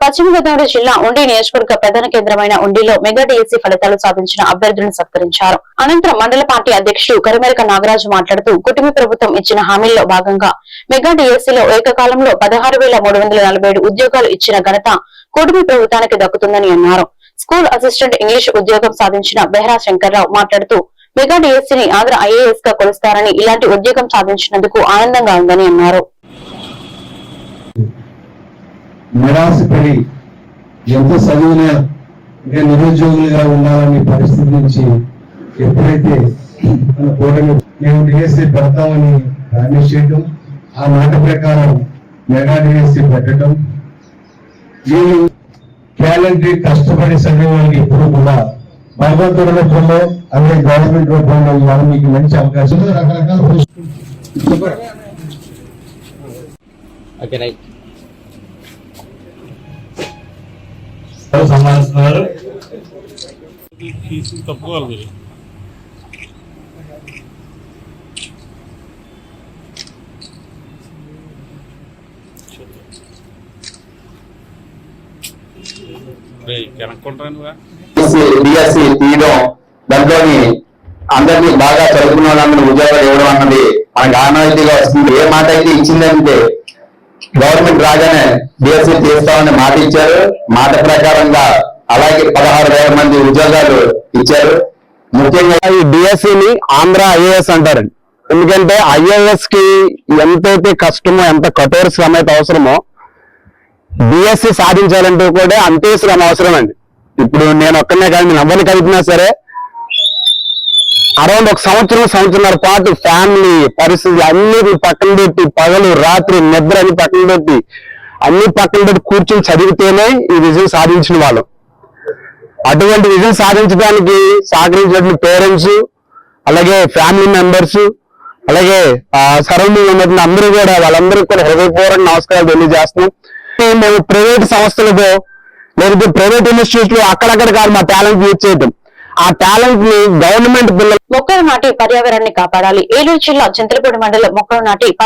పశ్చిమ గోదావరి జిల్లా ఉండి నియోజకవర్గ ప్రధాన కేంద్రమైన ఉండిలో మెగా డిఎస్సీ ఫలితాలు సాధించిన అభ్యర్థులను సత్కరించారు. అనంతరం మండల పార్టీ అధ్యక్షుడు కరిమేరక నాగరాజు మాట్లాడుతూ కుటుంబ ప్రభుత్వం ఇచ్చిన హామీల్లో భాగంగా మెగా డిఎస్సీలో ఏకకాలంలో పదహారు వేల మూడు వందల నలభై ఏడు ఉద్యోగాలు ఇచ్చిన ఘనత కూటమి ప్రభుత్వానికి దక్కుతుందని అన్నారు. స్కూల్ అసిస్టెంట్ ఇంగ్లీష్ ఉద్యోగం సాధించిన బెహ్రా శంకర్రావు మాట్లాడుతూ మెగా డిఎస్సీని ఆంధ్ర ఐఏఎస్గా కొలుస్తారని ఇలాంటి ఉద్యోగం సాధించినందుకు ఆనందంగా ఉందని అన్నారు. నిరాశపడి ఎంత చదివినా ఇంకా నిరుద్యోగులుగా ఉండాలనే పరిస్థితి నుంచి ఎప్పుడైతే మన కూటమి మేము డిఎస్సి పెడతామని ప్రామిస్ చేయడం ఆ మాట ప్రకారం మెగా డిఎస్సి పెట్టడం వీళ్ళు క్యాలెండరీ కష్టపడి చదివే వాళ్ళకి ఎప్పుడు కూడా భగవంతుడి రూపంలో అదే గవర్నమెంట్ రూపంలో ఇవాళ మీకు మంచి అవకాశం. రకరకాల ఓకే రైట్ సంబంధిస్తున్నారు తీసి తప్పుకోవాలి మీరు కనుక్కుంటాను నువ్వా డిఎస్సి తీయడం దాంట్లోని అందరినీ బాగా చదువుకున్న వాళ్ళందరూ ఉద్యోగాలు ఇవ్వడం అన్నది మనకు ఆనవాయితీగా వస్తుంది ఏ మాట అయితే ఇచ్చిందంటే గవర్నమెంట్ రాగానే డిఎస్సి తీస్తామని మాట ఇచ్చారు. మాట ప్రకారంగా అలాగే పదహారు వేల మంది ఉద్యోగాలు ఇచ్చారు. ముఖ్యంగా ఈ డిఎస్సిని ఆంధ్ర ఐఏఎస్ అంటారండి ఎందుకంటే ఐఏఎస్కి ఎంతైతే కష్టమో ఎంత కఠోర శ్రమ అయితే అవసరమో బిఎస్సి సాధించాలంటే కూడా అంతే శ్రమ అవసరం అండి ఇప్పుడు నేను ఒక్కనే కానీ నేను కలిపినా సరే అరౌండ్ ఒక సంవత్సరం సంవత్సరాల పాటు ఫ్యామిలీ పరిస్థితి అన్ని పక్కన పెట్టి పగలు రాత్రి నిద్ర అని పక్కన పెట్టి అన్ని పక్కన పెట్టి కూర్చొని చదివితేనే ఈ విజయం సాధించిన వాళ్ళు. అటువంటి విజయం సాధించడానికి సహకరించిన పేరెంట్స్ అలాగే ఫ్యామిలీ మెంబర్స్ అలాగే సరౌండింగ్ ఉన్నటువంటి అందరూ కూడా వాళ్ళందరికీ కూడా హృదయపూర్వక నమస్కారాలు తెలియజేస్తున్నాం. మేము ప్రైవేట్ సంస్థలతో లేకపోతే ప్రైవేట్ ఇన్స్టిట్యూట్లో అక్కడక్కడ కాదు మా టాలెంట్ యూజ్ చేయడం ఆ టాలెంట్ని గవర్నమెంట్ పిల్లలు మొక్కలు నాటి పర్యావరణాన్ని కాపాడాలి. ఏలూరు జిల్లా చింతలపూడి మండలం మొక్కలు నాటి